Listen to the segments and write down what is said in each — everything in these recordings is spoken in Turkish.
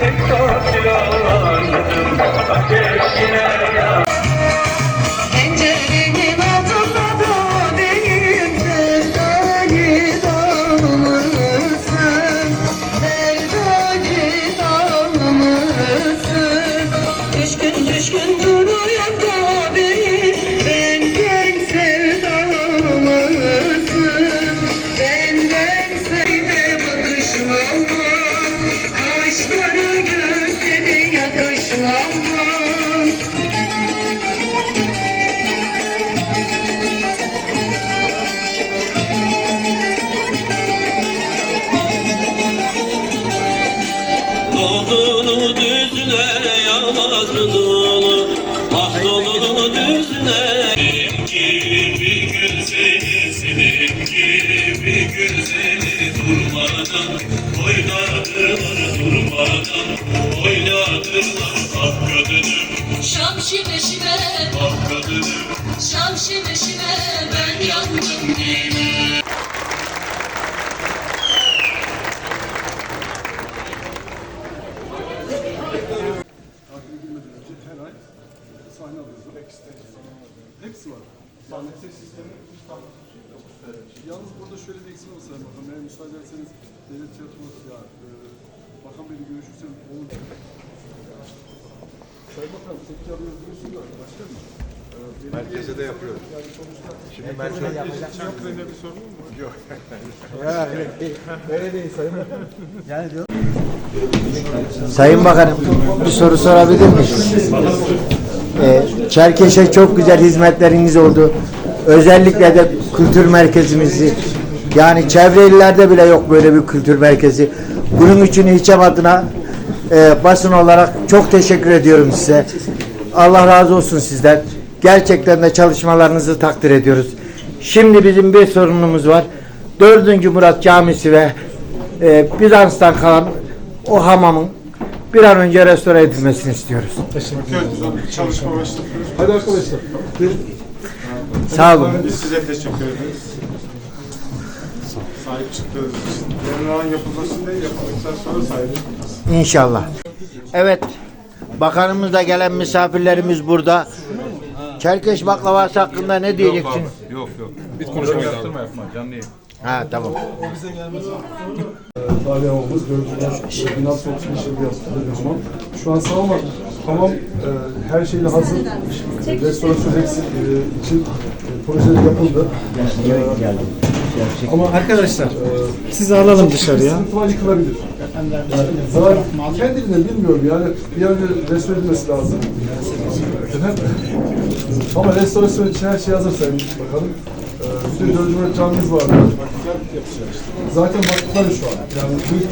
tek top Ateşine dolunu düzlere yamaz dolu Ah dolunu düzlere Benim gibi güzeli senin gibi güzeli durmadan Oynatırlar durmadan oynatırlar ah bak kadınım. Şamşi peşime bak ah kadınım. Şamşi peşime ses sistemi Yalnız burada şöyle bir eksik olsa bakalım. Eğer müsaade ederseniz devlet tiyatrosu ya e, bakan beni görüşürsem olur. Sayın Bakan tepki alıyoruz diyorsun da başka mı? E, benim Merkeze de yapıyoruz. Yani sonuçta Şimdi merkez yok benimle bir sorun mu? Yok. Sayın Bakanım bir soru sorabilir miyim? Ee, Çerkeş'e çok güzel hizmetleriniz oldu. Özellikle de kültür merkezimizi yani çevre illerde bile yok böyle bir kültür merkezi. Bunun için İlçem adına e, basın olarak çok teşekkür ediyorum size. Allah razı olsun sizden. Gerçekten de çalışmalarınızı takdir ediyoruz. Şimdi bizim bir sorunumuz var. 4. Murat Camisi ve e, Bizans'tan kalan o hamamın bir an önce restore edilmesini istiyoruz. Çalışma başlatıyoruz. Hadi arkadaşlar. Sağ olun. Biz size teşekkür ederiz. Sahip çıktığınız için. Yarın yapılmasını da yapıldıktan sonra sahip çıkacağız. İnşallah. Evet. Bakanımız da gelen misafirlerimiz burada. Çerkeş baklavası hakkında ne diyeceksin? Yok yok. Biz konuşmayı yaptırma yapma canlı yayın. Ha tamam. Tarihi hamamımız gördüğünüz 1635 yılında yapıldı bir hamam. Şu an sağ ama hamam e, her şeyle hazır. E, restorasyon eksik e, için e, projeler yapıldı. E, ama Arkadaşlar e, sizi alalım dışarıya. sıkıntı var yıkılabilir. Zarar kendiliğinden bilmiyorum yani bir an önce restore edilmesi lazım. Ama restorasyon için her şey hazır sayın bakalım. Dördüncü Murat camimiz vardı. Zaten baktıkları şu an. Yani biz,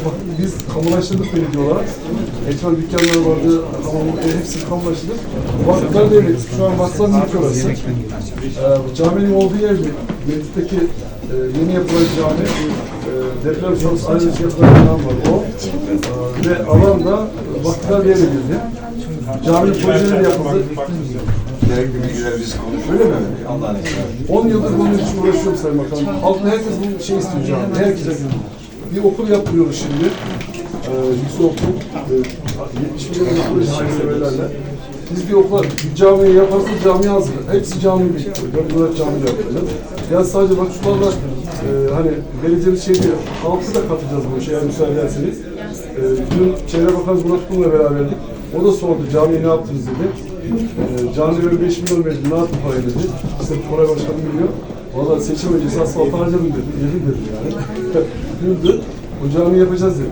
biz kamulaştırdık belediye olarak. Etraf dükkanları vardı, hamam, e, hepsi kamulaştırdık. Vakıflar devlet. Şu an vakıflar mülkü orası. Ee, caminin olduğu yer Mevcut'taki e, yeni yapılan cami. E, deprem sonrası ayrıca yapılan cami var o. E, ve alan da vakıflar devredildi. Caminin projeleri yapıldı. Gerekli bilgileri biz konuşuyoruz. Öyle mi? Allah'ın izniyle. 10 yıldır bunun için uğraşıyorum Sayın Bakanım. Halk herkes bu şey istiyor cami. Herkese bir okul yaptırıyoruz şimdi. Ee, yüksek okul. Ee, 70 milyon okul için severlerle. Biz bir okula, bir camiyi yaparsak cami hazır. Hepsi cami bir. Dört Murat cami yapacağız. Yani sadece vakıflarla e, hani belediyenin şey diyor, halkı da katacağız bu işe eğer müsaade ederseniz. E, dün Çevre Bakanı Murat Kum'la beraberdik. O da sordu camiyi ne yaptınız dedi. E, cami böyle 5 milyon verdi ne yaptın parayı dedi. İşte Koray Başkanı biliyor. Valla seçim öncesi asfalt harcadım dedi. Yemin dedim yani. Güldü. O camiyi yapacağız dedi.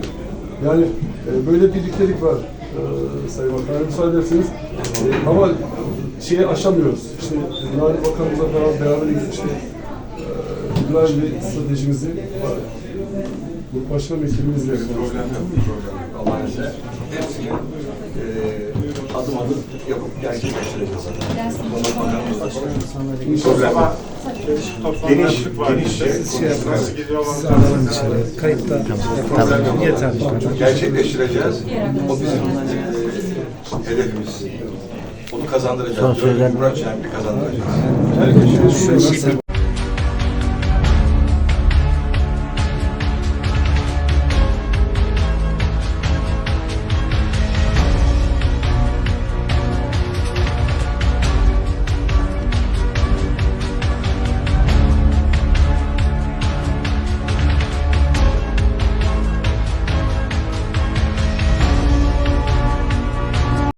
Yani e, böyle birliktelik var e, Sayın Bakan. Yani müsaade ederseniz. E, ama şeyi aşamıyoruz. İşte Mali Bakanımızla beraber, beraber gitmiştik. E, İbrahim Bey stratejimizi. Bu başkan vekilimizle Problem yok. Problem yok. Hepsini eee adım adım yapıp gerçekleştireceğiz. İnşallah. Geniş, geniş şey. Nasıl gidiyor Sizi alalım dışarıya. Kayıtta yapalım. Yeter bu kadar. Gerçekleştireceğiz. O bizim eee, hedefimiz. Onu kazandıracağız. Son sözler- Murat Şenbi kazandıracağız. Şurası